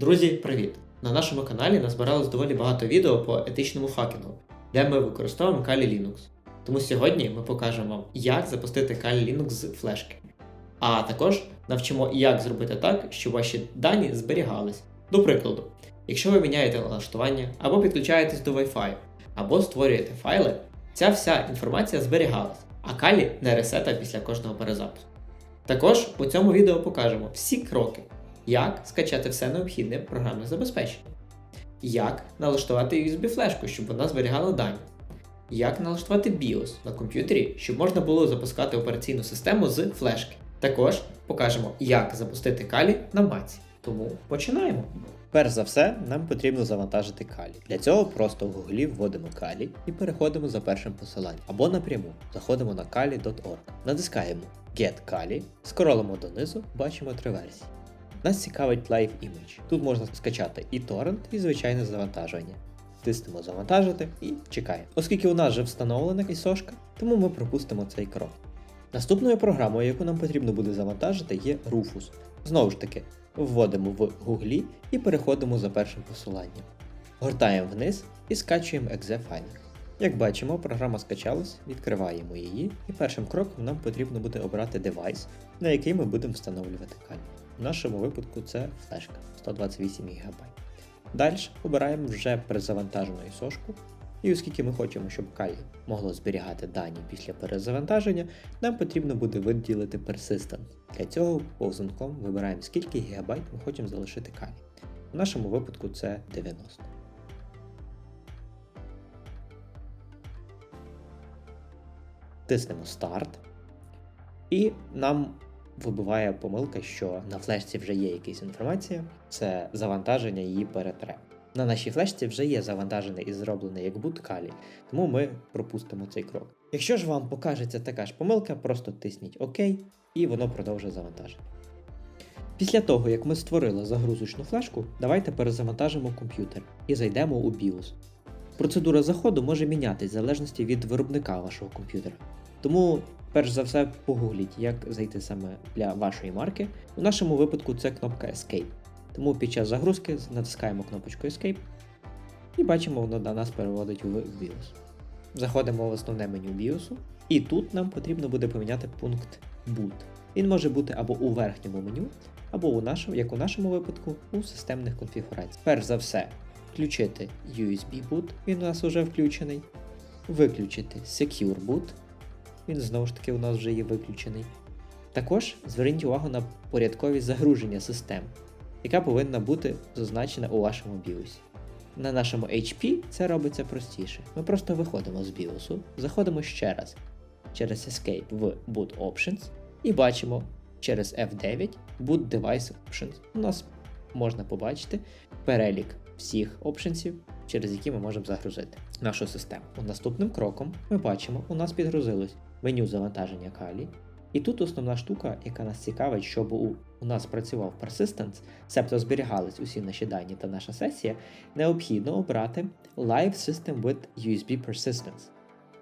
Друзі, привіт! На нашому каналі назбиралось доволі багато відео по етичному хакінгу, де ми використовуємо Kali Linux. Тому сьогодні ми покажемо як запустити Kali Linux з флешки. А також навчимо, як зробити так, щоб ваші дані зберігались. До прикладу, якщо ви міняєте налаштування або підключаєтесь до Wi-Fi, або створюєте файли, ця вся інформація зберігалась, а Kali не ресета після кожного перезапуску. Також у цьому відео покажемо всі кроки, як скачати все необхідне програмне забезпечення, як налаштувати USB-флешку, щоб вона зберігала дані, як налаштувати BIOS на комп'ютері, щоб можна було запускати операційну систему з флешки. Також покажемо, як запустити Kali на Маці. Тому починаємо. Перш за все, нам потрібно завантажити Kali. Для цього просто в гуглі вводимо Kali і переходимо за першим посиланням. Або напряму заходимо на kali.org, натискаємо Get Kali, скролимо донизу, бачимо три версії. Нас цікавить Live Image. Тут можна скачати і торрент, і звичайне завантаження. Тиснемо завантажити і чекаємо. Оскільки у нас вже встановлена ісошка, тому ми пропустимо цей крок. Наступною програмою, яку нам потрібно буде завантажити, є Rufus. Знову ж таки, вводимо в гуглі і переходимо за першим посиланням. Гортаємо вниз і скачуємо exe файл. Як бачимо, програма скачалась, відкриваємо її, і першим кроком нам потрібно буде обрати девайс, на який ми будемо встановлювати Kali. В нашому випадку це флешка 128 ГБ. Далі обираємо вже перезавантажену ісошку, і оскільки ми хочемо, щоб Kali могло зберігати дані після перезавантаження, нам потрібно буде виділити Persistent. Для цього повзунком вибираємо скільки гігабайт ми хочемо залишити Kali. В нашому випадку це 90. Тиснемо старт. І нам вибиває помилка, що на флешці вже є якась інформація, це завантаження її перетре. На нашій флешці вже є завантажений і зроблений як boot тому ми пропустимо цей крок. Якщо ж вам покажеться така ж помилка, просто тисніть ОК і воно продовжує завантаження. Після того, як ми створили загрузочну флешку, давайте перезавантажимо комп'ютер і зайдемо у BIOS. Процедура заходу може мінятись в залежності від виробника вашого комп'ютера. Тому, перш за все, погугліть, як зайти саме для вашої марки. У нашому випадку це кнопка Escape. Тому під час загрузки натискаємо кнопочку Escape і бачимо, воно до нас переводить в BIOS. Заходимо в основне меню BIOS, і тут нам потрібно буде поміняти пункт Boot. Він може бути або у верхньому меню, або у нашому, як у нашому випадку, у системних конфігураціях. Перш за все, включити USB boot, він у нас вже включений. Виключити Secure Boot, він знову ж таки у нас вже є виключений. Також зверніть увагу на порядковість загруження систем, яка повинна бути зазначена у вашому BIOS. На нашому HP це робиться простіше. Ми просто виходимо з BIOS, заходимо ще раз через Escape в Boot Options і бачимо через F9 Boot Device Options. У нас можна побачити перелік всіх опшенсів, через які ми можемо загрузити нашу систему. Наступним кроком ми бачимо, у нас підгрузилось меню завантаження Kali. І тут основна штука, яка нас цікавить, щоб у, у нас працював Persistence, себто зберігались усі наші дані та наша сесія, необхідно обрати Live System with USB Persistence.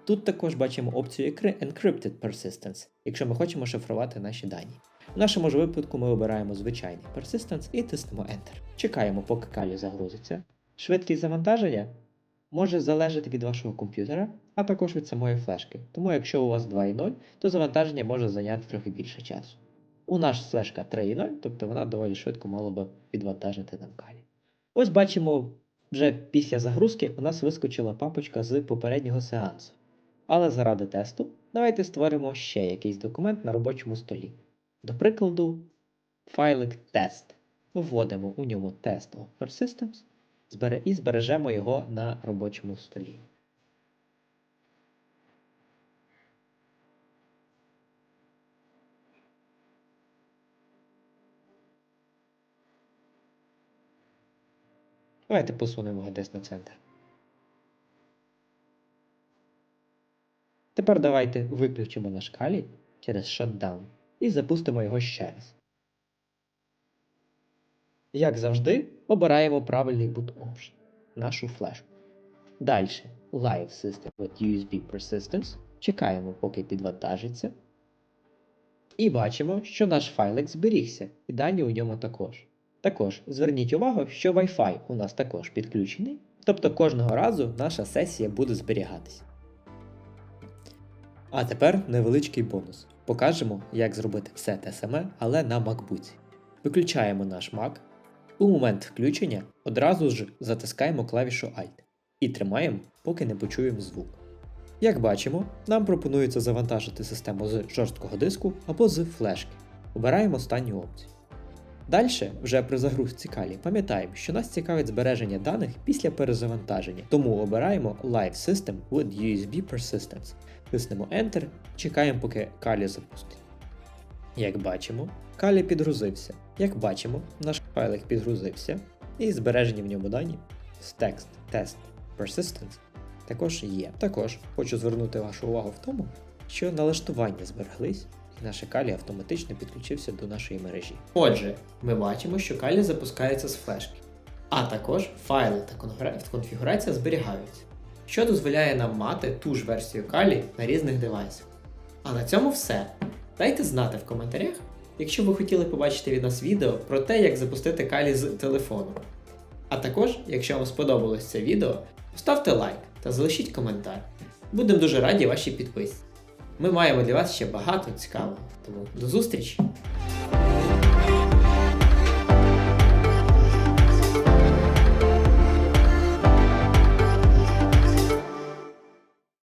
Тут також бачимо опцію Encrypted Persistence, якщо ми хочемо шифрувати наші дані. В нашому ж випадку ми обираємо звичайний Persistence і тиснемо Enter. Чекаємо, поки Kali загрузиться. Швидкість завантаження може залежати від вашого комп'ютера, а також від самої флешки. Тому якщо у вас 2.0, то завантаження може зайняти трохи більше часу. У нас флешка 3.0, тобто вона доволі швидко мала би відвантажити Kali. Ось бачимо, вже після загрузки у нас вискочила папочка з попереднього сеансу. Але заради тесту, давайте створимо ще якийсь документ на робочому столі. До прикладу, файлик тест. Вводимо у ньому test of persistence і збережемо його на робочому столі. Давайте посунемо його десь на центр. Тепер давайте виключимо наш калій через shutdown і запустимо його ще раз. Як завжди, обираємо правильний boot option нашу флешку. Далі Live System with USB Persistence. Чекаємо, поки підвантажиться. І бачимо, що наш файлик зберігся, і дані у ньому також. Також зверніть увагу, що Wi-Fi у нас також підключений, тобто кожного разу наша сесія буде зберігатися. А тепер невеличкий бонус. Покажемо, як зробити все те саме, але на MacBook. Виключаємо наш Mac. У момент включення одразу ж затискаємо клавішу Alt і тримаємо, поки не почуємо звук. Як бачимо, нам пропонується завантажити систему з жорсткого диску або з флешки. Обираємо останню опцію. Далі, вже при загрузці калі, пам'ятаємо, що нас цікавить збереження даних після перезавантаження, тому обираємо Live System with USB Persistence. Тиснемо Enter, чекаємо, поки калі запустить. Як бачимо, калі підгрузився. Як бачимо, наш файлик підгрузився, і збережені в ньому дані з text, test, persistence також є. Також хочу звернути вашу увагу в тому, що налаштування збереглись, і наш калі автоматично підключився до нашої мережі. Отже, ми бачимо, що калі запускається з флешки, а також файли та конфігурація зберігаються, що дозволяє нам мати ту ж версію калі на різних девайсах. А на цьому все. Дайте знати в коментарях, якщо ви хотіли побачити від нас відео про те, як запустити калі з телефону. А також, якщо вам сподобалось це відео, поставте лайк та залишіть коментар. Будемо дуже раді вашій підписці. Ми маємо для вас ще багато цікавого, тому до зустрічі!